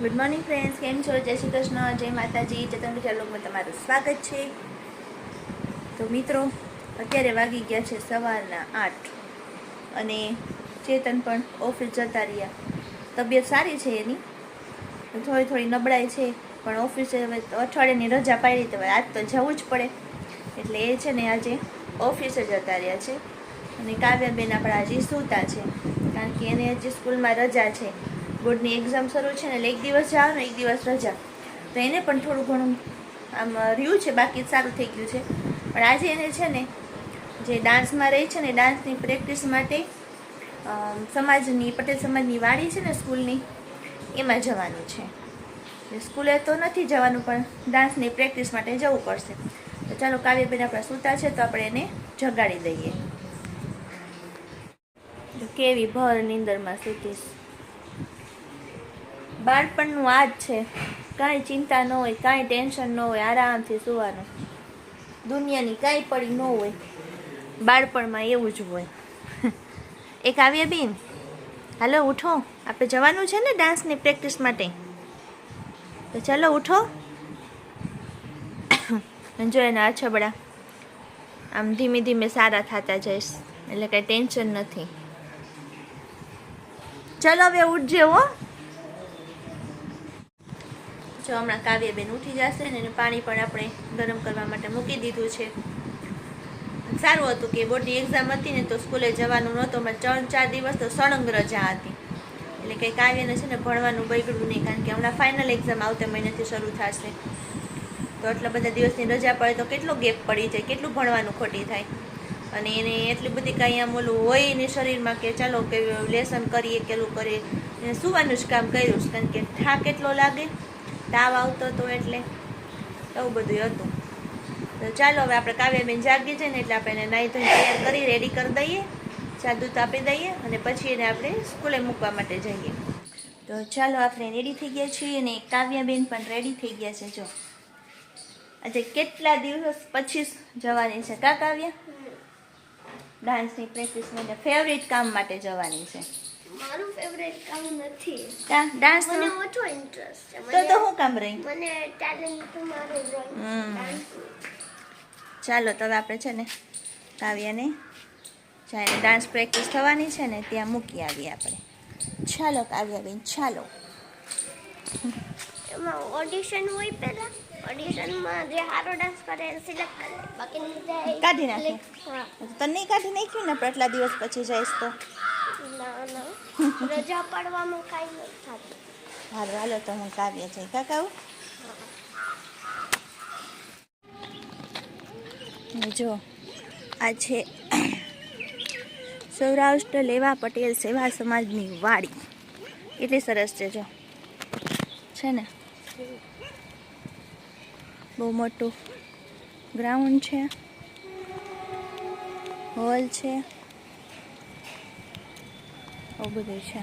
Good morning friends કેમ છો? જય શ્રી કૃષ્ણ. જય માતાજી. ચેતન લોકમાં તમારું સ્વાગત છે. તો મિત્રો, અત્યારે વાગી ગયા છે સવારના આઠ. અને ચેતન પણ ઓફિસ જતા રહ્યા. તબિયત સારી છે એની? થોડી થોડી નબળાઈ છે, પણ ઓફિસે હવે અઠવાડિયાની રજા પાડી તો આજ તો જવું જ પડે. એટલે એ છે ને આજે ઓફિસે જતા રહ્યા છે. અને કાવ્યાબેન આપણા હજી સૂતા છે. કારણ કે એને હજી સ્કૂલમાં રજા છે. બોર્ડની એક્ઝામ શરૂ છે ને એટલે એક દિવસ જાઓ ને એક દિવસ રજા. તો એને પણ થોડું ઘણું આમ રહ્યું છે, બાકી સારું થઈ ગયું છે. પણ આજે એને છે ને જે ડાન્સમાં રહી છે ને ડાન્સની પ્રેક્ટિસ માટે સમાજની, પટેલ સમાજની વાડી છે ને સ્કૂલની, એમાં જવાનું છે. સ્કૂલે તો નથી જવાનું, પણ ડાન્સની પ્રેક્ટિસ માટે જવું પડશે. તો ચાલો કાવ્યબેન આપણા સૂતા છે, તો આપણે એને જગાડી દઈએ. કેવી ભર નીંદરમાં સૂતીશ? બાળપણનું આ જ છે. કાંઈ ચિંતા ન હોય, કાંઈ ટેન્શન ન હોય, આરામથી સુવાનું. દુનિયાની કાંઈ પડી ન હોય, બાળપણમાં એવું જ હોય. એક આવ્યા બેન. હાલો, ઉઠો. આપણે જવાનું છે ને ડાન્સની પ્રેક્ટિસ માટે? તો ચાલો, ઉઠો. જો એના અછબડા આમ ધીમે ધીમે સારા થતા જઈશ, એટલે કાંઈ ટેન્શન નથી. ચાલો, હવે ઉઠજે હો. જો હમણાં કાવ્યબેન ઉઠી જશે ને એને પાણી પણ આપણે ગરમ કરવા માટે મૂકી દીધું છે. સારું હતું કે બોર્ડની એક્ઝામ હતી ને તો સ્કૂલે જવાનું નહોતું. અમે ત્રણ ચાર દિવસ તો સળંગ રજા હતી. એટલે કંઈ કાવ્યને છે ને ભણવાનું બગડ્યું નહીં, કારણ કે હમણાં ફાઇનલ એક્ઝામ આવતા મહિનાથી શરૂ થશે. તો આટલા બધા દિવસની રજા પડે તો કેટલો ગેપ પડી જાય, કેટલું ભણવાનું ખોટી થાય. અને એને એટલી બધી કાંઈ આમ ઓલું હોય એને શરીરમાં કે ચાલો કે લેસન કરીએ કેલું કરીએ. એને સુવાનું જ કામ કર્યું છે, કારણ કે થાક એટલો લાગે તાવ આવતો હતો એટલે એવું બધું હતું. તો ચાલો હવે આપણે કાવ્યાબેન જાગી છે ને એટલે આપણે એને નાહી ધોઈને તૈયાર કરી રેડી કરી દઈએ. દૂધ આપી દઈએ અને પછી એને આપણે સ્કૂલે મૂકવા માટે જઈએ. તો ચાલો આપણે રેડી થઈ ગયા છીએ અને કાવ્યાબેન પણ રેડી થઈ ગયા છે. જો, આજે કેટલા દિવસ પછી જવાની છે કા કાવ્યા? ડાન્સની પ્રેક્ટિસ માટે ફેવરિટ કામ માટે જવાની છે. મારું ફેવરેટ કામ નથી. ડાન્સ મને ઓછો ઇન્ટરેસ્ટ છે. તો તો હું કામ રહી? મને ટેલેન્ટ મારો ડ્રોઈંગ ચાલો તો આપણે છે ને કાવ્યાને જ્યાં ડાન્સ પ્રેક્ટિસ થવાની છે ને ત્યાં મૂકી આવીએ આપણે. ચાલો કાવ્યાબેન ચાલો. એમાં ઓડિશન હોય પહેલા. ઓડિશનમાં જે સારો ડાન્સ કરે એ સિલેક્ટ કરે બાકી કાઢી નાખે. તને કાઢી નાખ્યું ને આટલા દિવસ પછી જઈશ તો? ના ના. રજા પાડવામાં કાંઈ નથી થતું હારું હાલો તો હું કાવ્ય જઈ. કાકા જો આ છે સૌરાષ્ટ્ર લેવા પટેલ સેવા સમાજની વાડી. કેટલી સરસ છે જો. છે ને? બહુ મોટું ગ્રાઉન્ડ છે. હોલ છે. આવું બધું છે.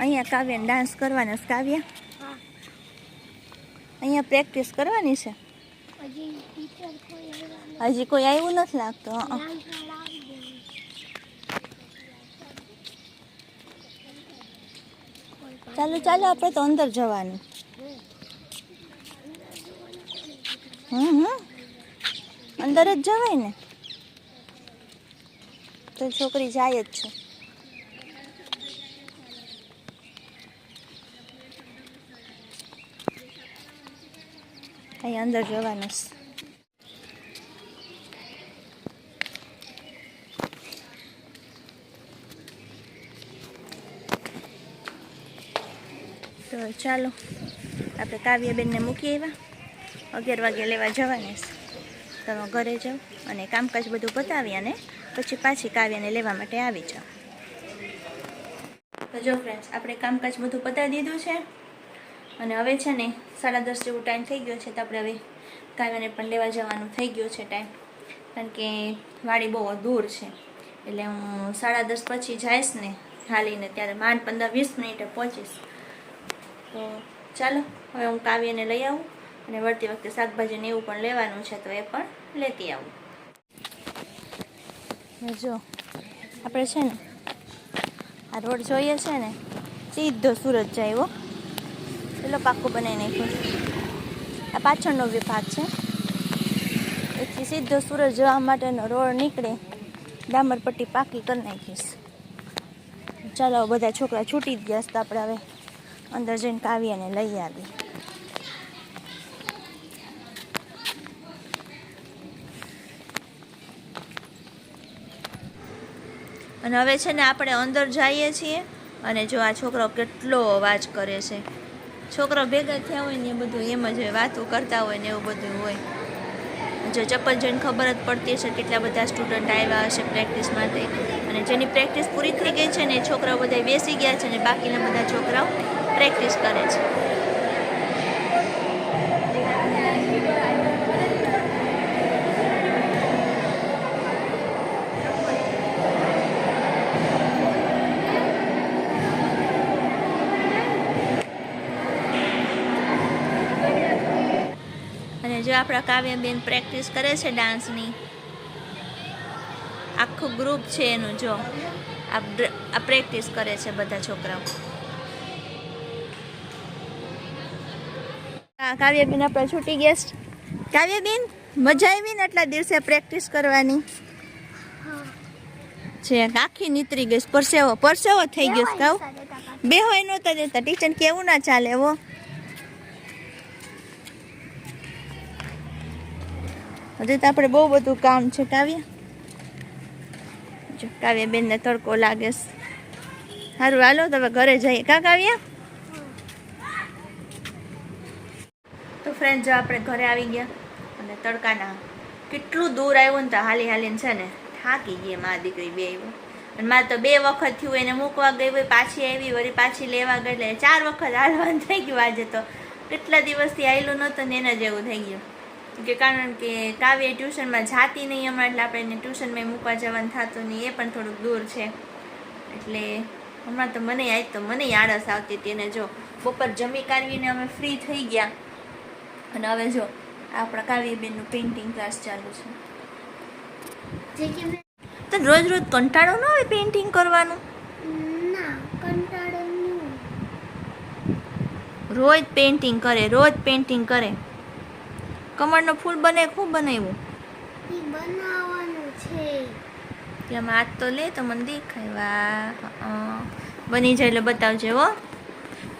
અહીંયા કાવ્યને ડાન્સ કરવાનો છે કાવ્ય? અહીંયા પ્રેક્ટિસ કરવાની છે? હજી કોઈ આવ્યા નથી. લાગતું ચાલો ચાલો આપણે તો અંદર જવાનું. હમ હમ. અંદર જ જવાય ને? તો છોકરી જાય જ છે. અહીં અંદર જવાનું છે. તો ચાલો, આપણે કાવ્યબેનને મૂકી આવ્યા. અગિયાર વાગે લેવા જવાની તમે ઘરે જાઓ અને કામકાજ બધું પતાવી અને પછી પાછી કાવ્યને લેવા માટે આવી જાઓ તો જો ફ્રેન્ડ્સ આપણે કામકાજ બધું પતાવી દીધું છે અને હવે છે ને સાડા દસ જેવું ટાઈમ થઈ ગયો છે તો આપણે હવે કાવ્યને પણ લેવા જવાનું થઈ ગયું છે ટાઈમ કારણ કે વાડી બહુ દૂર છે. એટલે હું સાડા દસ પછી જઈશ ને હાલીને ત્યારે માંડ પંદર વીસ મિનિટે પહોંચીશ. તો ચાલો, હવે હું કાવ્યને લઈ આવું. અને વળતી વખતે શાકભાજીને એવું પણ લેવાનું છે, તો એ પણ લેતી આવું. જો, આપણે છે ને, આ રોડ જોઈએ છે ને, સીધો સુરત જાય પેલો પાકું બનાવી નાખ્યો આ પાછળનો વિભાગ છે. એથી સીધો સુરત જવા માટેનો રોડ નીકળે, ડામરપટ્ટી પાકી કરી નાખીશ. ચાલો, બધા છોકરા છૂટી ગયા છે તો આપણે હવે અંદર જઈને કાવ્યાને લઈ આવી અને હવે છે ને આપણે અંદર જઈએ છીએ અને જો આ છોકરો કેટલો અવાજ કરે છે. છોકરો ભેગા થયા હોય ને એ બધું એમ જ વાતો કરતા હોય ને એવું બધું હોય. જો ચપ્પલ જોઈને ખબર જ પડતી હશે કેટલા બધા સ્ટુડન્ટ આવ્યા હશે પ્રેક્ટિસ માટે. અને જેની પ્રેક્ટિસ પૂરી થઈ ગઈ છે ને છોકરાઓ બધા બેસી ગયા છે અને બાકીના બધા છોકરાઓ પ્રેક્ટિસ કરે છે અને જો આપણા કાવ્યાબેન પ્રેક્ટિસ કરે છે ડાન્સની. આખું ગ્રુપ છે એનું જો. આ પ્રેક્ટિસ કરે છે બધા છોકરાઓ. આ કાવ્યાબેન આપણે છૂટી ગયા કાવ્યબેન મજા આવી ને આટલા દિવસે પ્રેક્ટિસ કરવાની? છે આખી નીતરી ગઈ પરસેવો પરસેવો થઈ ગયો કહું બે હોય નહોતા દેતા. ટીચર કેવું ના ચાલે હો? હજી તો આપણે બહુ બધું કામ છે કાવ્યા જો કાવ્યા બેનને તડકો લાગે સારું હાલો તમે ઘરે જઈએ. કા કાવ્યા તો ફ્રેન્ડ જો આપણે ઘરે આવી ગયા અને તડકાના કેટલું દૂર આવ્યું ને તો હાલી હાલીને છે ને થાકી ગઈ મા દીકરી બે આવ્યું અને મારે તો બે વખત થયું, એને મૂકવા ગઈ હોય, પાછી આવી, વળી પાછી લેવા ગઈ, એટલે ચાર વખત હાલવાનું થઈ ગયું આજે તો. કેટલા દિવસથી આવેલું નહોતું ને એના જેવું થઈ ગયું. કે કારણ કે કાવ્ય ટ્યુશનમાં જાતી નહીં હમણાં એટલે આપણે એને ટ્યુશનમાં મૂકવા જવાનું થતું નહીં એ પણ થોડુંક દૂર છે. એટલે હમણાં તો મને આજ તો મને આળસ આવતી હતી. અને જો બપોર જમી કાઢવીને અમે ફ્રી થઈ ગયા. અને હવે જો આપણા કાવ્યબેનનું પેઇન્ટિંગ ક્લાસ ચાલુ છે. તો રોજ રોજ કંટાળો ન આવે પેઇન્ટિંગ કરવાનું? ના કંટાળો રોજ પેઇન્ટિંગ કરે રોજ પેઇન્ટિંગ કરે. કમળનો ફૂલ બને ખૂબ બનાવ્યું? બનાવવાનું છે. એમ હાથ તો લે તો મને દેખાય. વાહ બની જાય એટલે બતાવજે હો.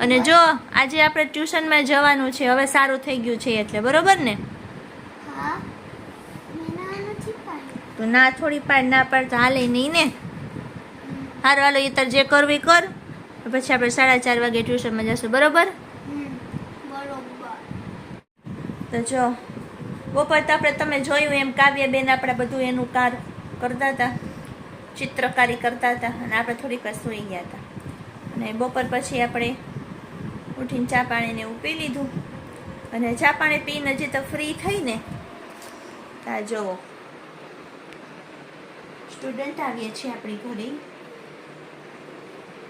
અને જો આજે આપણે ટ્યુશનમાં જવાનું છે હવે સારું થઈ ગયું છે એટલે બરોબર ને? તો ના થોડી પાડ ના પાડ તો હાલે નહીં ને? હારું હાલો એ તાર જે કરવું કર. પછી આપણે સાડા ચાર વાગે ટ્યુશનમાં જશું બરોબર? બરોબર. તો જો બપોર તો આપણે તમે જોયું એમ કાવ્યબેન આપણે બધું એનું કાર કરતા હતા, ચિત્રકારી કરતા હતા અને આપણે થોડીક વાર સૂઈ ગયા હતા. અને બપોર પછી આપણે ઉઠીને ચા પાણીને એવું પી લીધું. અને ચા પાણી પીને હજી તો ફ્રી થઈને આ જુઓ સ્ટુડન્ટ આવીએ છીએ આપણી ઘરે.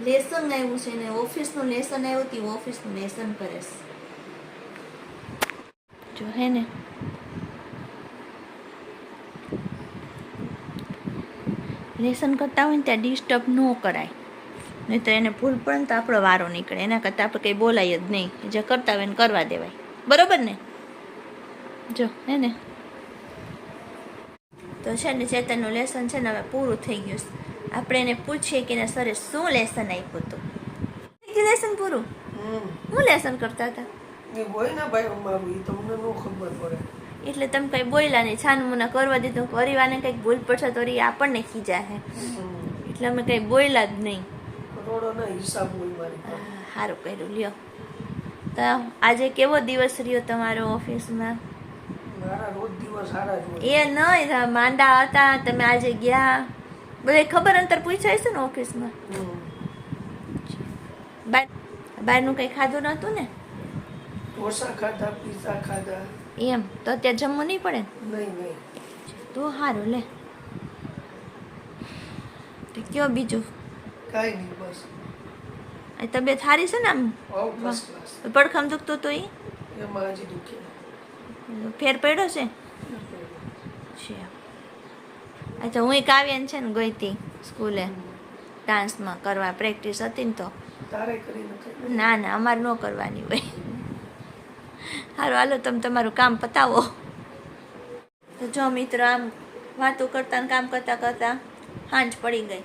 લેસન આવ્યું છે ને ઓફિસનું લેસન આવ્યું હતું ઓફિસનું લેસન કરે છે જો હે ને લેસન કરતા હોય ને ત્યાં ડિસ્ટર્બ ન કરાય. નહીં તો એને ભૂલ પડે તો આપણો વારો નીકળે. એના કરતાં આપણે કંઈ બોલાય જ નહીં. જે કરતા હોય એને કરવા દેવાય. બરોબર ને? જો હે ને? તો છે ને ચેતનનું લેસન છે ને હવે પૂરું થઈ ગયું છે. આપણે એને પૂછીએ કે એના સરે શું લેસન આપ્યું હતું? લેસન પૂરું? હું લેસન કરતા હતા? એ હોય ને ભાઈ અમારું એ તમને ન ખબર પડે. એટલે તમે કઈ બોલ્યા નહીં છાન મુના કરવા દીધું પરિવારને કંઈક ભૂલ પડશે તો એ આપણને ખીજા હે. એટલે અમે કંઈ બોલ્યા જ નહીં. કરોડોના હિસાબ હોય મારી સારું કર્યું લ્યો. તો આજે કેવો દિવસ રહ્યો તમારો ઓફિસમાં? એ નહીં માંડા હતા તમે આજે ગયા. બધે ખબર અંતર પૂછાય છે ને ઓફિસમાં. બાર બહારનું કંઈ ખાધું નહોતું ને? ઢોસા ખાધા પીઝા ખાધા એમ તો અત્યારે જમવું નહીં પડે? નહીં નહીં. તો સારું લે. તો કયો બીજું? કાંઈ નહીં બસ. આ તબિયત સારી છે ને આમ? પડખમ દુખતો તો એ એમાં હજી દુખે. ફેર પડ્યો છે? અચ્છા હું કાવ્યાને છે ને ગઈ સ્કૂલે. ડાન્સમાં કરવા પ્રેક્ટિસ હતી ને તો. ના ના અમારે ન કરવાની હોય. સારું હાલો, તમે તમારું કામ પતાવો. તો જો મિત્રો, આમ વાતો કરતા કામ કરતાં કરતાં હાંજ પડી ગઈ.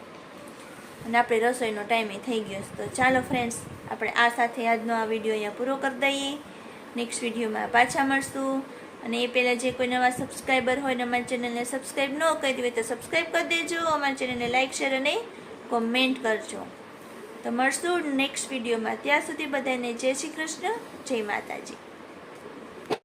અને આપણે રસોઈનો ટાઈમે થઈ ગયો. તો ચાલો ફ્રેન્ડ્સ આપણે આ સાથે આજનો આ વીડિયો અહીંયા પૂરો કરી દઈએ. નેક્સ્ટ વિડીયોમાં પાછા મળશું. અને એ પહેલાં જે કોઈ નવા સબસ્ક્રાઈબર હોય ને અમારી ચેનલને સબસ્ક્રાઈબ ન કરી હોય તો સબસ્ક્રાઈબ કરી દેજો. અમારી ચેનલને લાઈક શેર અને કોમેન્ટ કરજો. તો મળશું નેક્સ્ટ વિડીયોમાં ત્યાં સુધી બધાને જય શ્રી કૃષ્ણ, જય માતાજી.